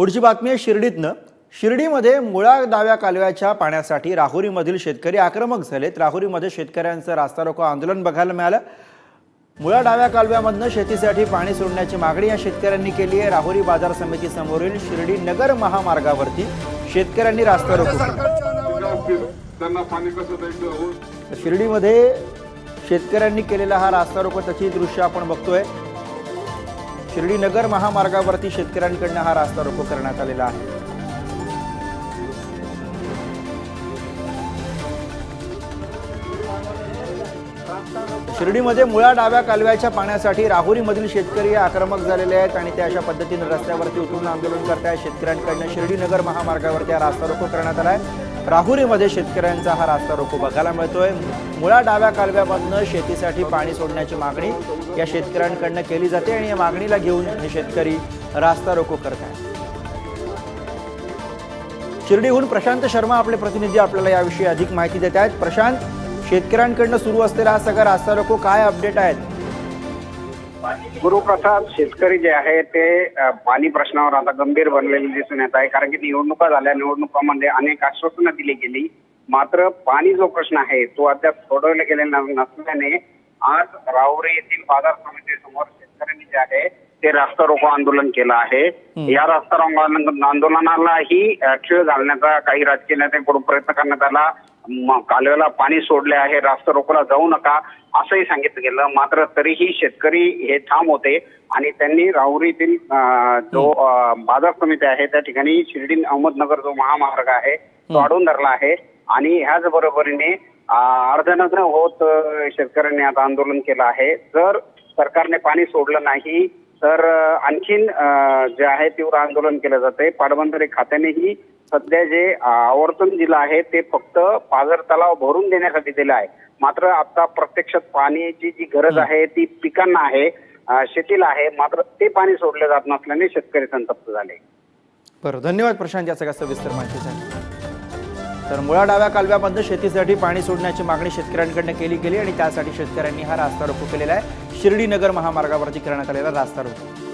पुढची बातमी आहे शिर्डीतनं. शिर्डीमध्ये मुळा डाव्या कालव्याच्या पाण्यासाठी राहुरीमधील शेतकरी आक्रमक झालेत राहुरीमध्ये शेतकऱ्यांचं रास्ता रोको आंदोलन बघायला मिळालं. मुळा डाव्या कालव्यामधनं शेतीसाठी पाणी सोडण्याची मागणी या शेतकऱ्यांनी केली आहे. राहुरी बाजार समिती समोरील शिर्डी नगर महामार्गावरती शेतकऱ्यांनी रास्ता रोको. केला. सरकारच्या नावानं त्यांना पाणी कसं द्यायचं हो? शिर्डीमध्ये शेतकऱ्यांनी केलेला हा रास्ता रोको त्याची दृश्य आपण बघतोय. शिर्डीनगर महामार्गावरती शेतकऱ्यांकडनं हा रास्ता रोको करण्यात आलेला आहे. शिर्डीमध्ये मुळा डाव्या कालव्याच्या पाण्यासाठी राहुरीमधील शेतकरी आक्रमक झालेले आहेत आणि ते अशा पद्धतीने रस्त्यावरती उतरून आंदोलन करत आहेत शेतकऱ्यांकडनं शिर्डीनगर महामार्गावरती हा रास्ता रोको करण्यात आला आहे राहुरीमध्ये शेतकऱ्यांचा हा रास्ता रोको बघायला मिळतोय. मुळा डाव्या कालव्यामधनं शेतीसाठी पाणी सोडण्याची मागणी या शेतकऱ्यांकडनं केली जाते आणि या मागणीला घेऊन हे शेतकरी रास्ता रोको करत आहेत. शिर्डीहून प्रशांत शर्मा आपले प्रतिनिधी आपल्याला याविषयी अधिक माहिती देत आहेत. प्रशांत शेतकऱ्यांकडनं सुरू असलेला हा सगळा रास्ता रोको काय अपडेट आहेत? गुरुप्रसाद शेतकरी जे आहे ते पाणी प्रश्नावर आता गंभीर बनलेले दिसून येत आहे. कारण की निवडणुका झाल्या निवडणुकामध्ये अनेक आश्वासनं दिली गेली. मात्र पाणी जो प्रश्न आहे तो अद्याप सोडवला गेलेला नसल्याने आज राहुरी येथील बाजार समितीसमोर शेतकऱ्यांनी जे आहे ते रास्ता रोको आंदोलन केलं आहे. या रास्ता रोको आंदोलन- आंदोलनालाही खीळ घालण्याचा काही राजकीय नेत्यांकडून प्रयत्न करण्यात आला. कालव्याला पाणी सोडले आहे रास्ता रोकोला जाऊ नका असंही सांगितलं गेलं. मात्र तरीही शेतकरी हे ठाम होते आणि त्यांनी राहुरीतील जो बाजार समिती आहे त्या ठिकाणी शिर्डी अहमदनगर जो महामार्ग आहे तो अडवून धरला आहे. आणि ह्याच बरोबरीने अर्धनग्न होत शेतकऱ्यांनी आता आंदोलन केलं आहे. जर सरकारने पाणी सोडलं नाही तर आणखीन जे आहे तीव्र आंदोलन केलं जाते पाटबंधारे खात्यानेही सध्या जे आवर्तन दिलं आहे ते फक्त पाझर तलाव भरून देण्यासाठी दिलं आहे. मात्र आता प्रत्यक्षात पाण्याची जी गरज आहे ती पिकांना आहे शेतीला आहे मात्र ते पाणी सोडलं जात नसल्याने शेतकरी संतप्त झाले. बरं धन्यवाद प्रशांत या सगळ्या सविस्तर माहितीसाठी तर मुळा डाव्या कालव्यामधनं शेतीसाठी पाणी सोडण्याची मागणी शेतकऱ्यांकडनं केली गेली आणि त्यासाठी शेतकऱ्यांनी हा रास्ता रोको केलेला आहे. शिर्डी नगर महामार्गावरती करण्यात आलेला रास्ता रोको.